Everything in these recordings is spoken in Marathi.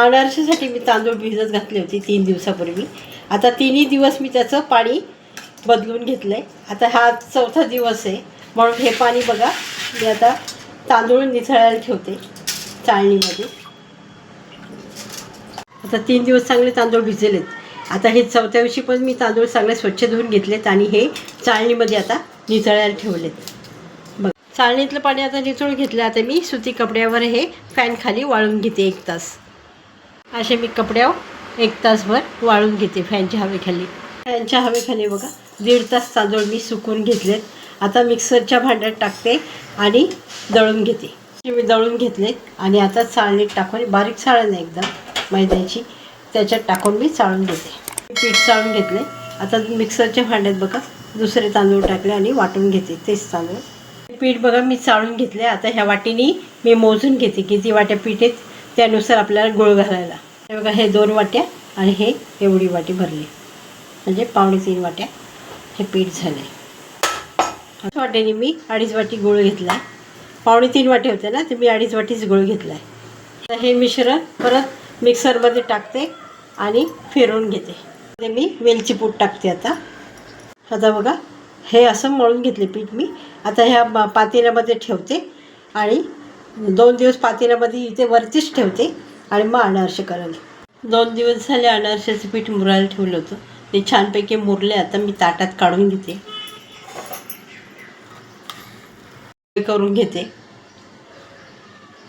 अनारशासाठी मी तांदूळ भिजत घातले होते तीन दिवसापूर्वी. आता तिन्ही दिवस मी त्याचं पाणी बदलून घेतलं आहे आता हा चौथा दिवस आहे. म्हणून हे पाणी बघा मी आता तांदूळ निथळायला ठेवते चाळणीमध्ये. आता तीन दिवस चांगले तांदूळ भिजलेत. आता हे चौथ्या दिवशी पण मी तांदूळ चांगले स्वच्छ धुवून घेतलेत आणि हे चाळणीमध्ये आता निथळायला ठेवलेत. बघ चाळणीतलं पाणी आता निचळून घेतलं. आता मी सुती कपड्यावर हे फॅन खाली वाळून घेते एक तास. असे मी कपड्यावर एक तासभर वाळून घेते फॅनच्या हवेखाली. फॅनच्या हवेखाली बघा दीड तास तांदूळ मी सुकून घेतलेत आता मिक्सरच्या भांड्यात टाकते आणि दळून घेते. मी दळून घेतले आणि आता चाळणीत टाकून बारीक चाळण आहे एकदम मैद्याची त्याच्यात टाकून मी चाळून घेते. पीठ चाळून घेतले. आता मिक्सरच्या भांड्यात बघा दुसरे तांदूळ टाकले आणि वाटून घेते तेच तांदूळ. पीठ बघा मी चाळून घेतले. आता ह्या वाटीनी मी मोजून घेते किती वाट्या पीठ आहेत. त्यानुसार आपल्याला गुळ घालायला. हे बघा हे दोन वाट्या आणि हे एवढी वाटी भरली. म्हणजे पावणे तीन वाट्या हे पीठ झाले असं वाट्याने मी अडीच वाटी गुळ घेतला पावणे तीन वाटे होते ना ते मी अडीच वाटीच गुळ घेतला आहे तर हे मिश्रण परत मिक्सरमध्ये टाकते आणि फिरवून घेते. ते मी वेलची पूड टाकते आता. आता बघा हे असं मळून घेतले पीठ मी. आता ह्या पातेल्यामध्ये ठेवते आणि दोन दिवस पातेल्यामध्ये इथे वरतीच ठेवते आणि मग अनारसे करेल दोन दिवस झाले अनारशाचं पीठ मुरायला ठेवलं होतं. ते छानपैकी मुरले आता मी ताटात काढून घेते. करून घेते.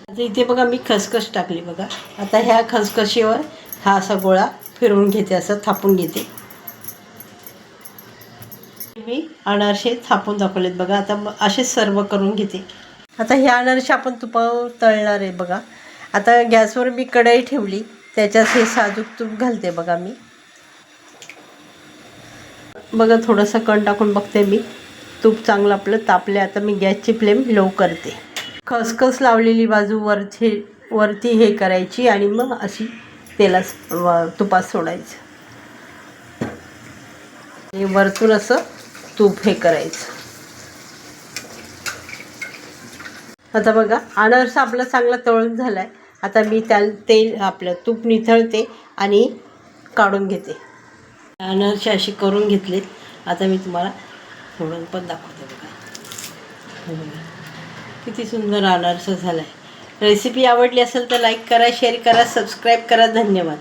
आता इथे बघा मी खसखस टाकली बघा. आता ह्या खसखशीवर हा असा गोळा फिरवून घेते असं थापून घेते. मी अनारसे थापून दाखवलेत बघा. आता असे सर्व करून घेते. आता हे अनारसे आपण तुपावर तळणार आहे बघा. आता गॅसवर मी कढई ठेवली. त्याच्यात हे साजूक तूप घालते बघा मी. बघा थोडंसं कण टाकून बघते मी. तूप चांगलं आपलं तापले आता मी गॅसची फ्लेम लो करते. खसखस लावलेली बाजू वरची वरती हे करायची आणि मग अशी तेला तुपात सोडायचं. आणि वरतून असं तूप हे करायचं. आता बघा अनारसा आपला चांगला तळून झाला आहे आता मी त्या तेल आपलं तूप निथळते आणि काढून घेते. अनारसे अशी करून घेतलेत. आता मी तुम्हाला फोडून पण दाखवते बघा. बघा. किती सुंदर अनारसा झाला आहे रेसिपी आवडली असेल तर लाईक करा शेअर करा सबस्क्राईब करा. धन्यवाद.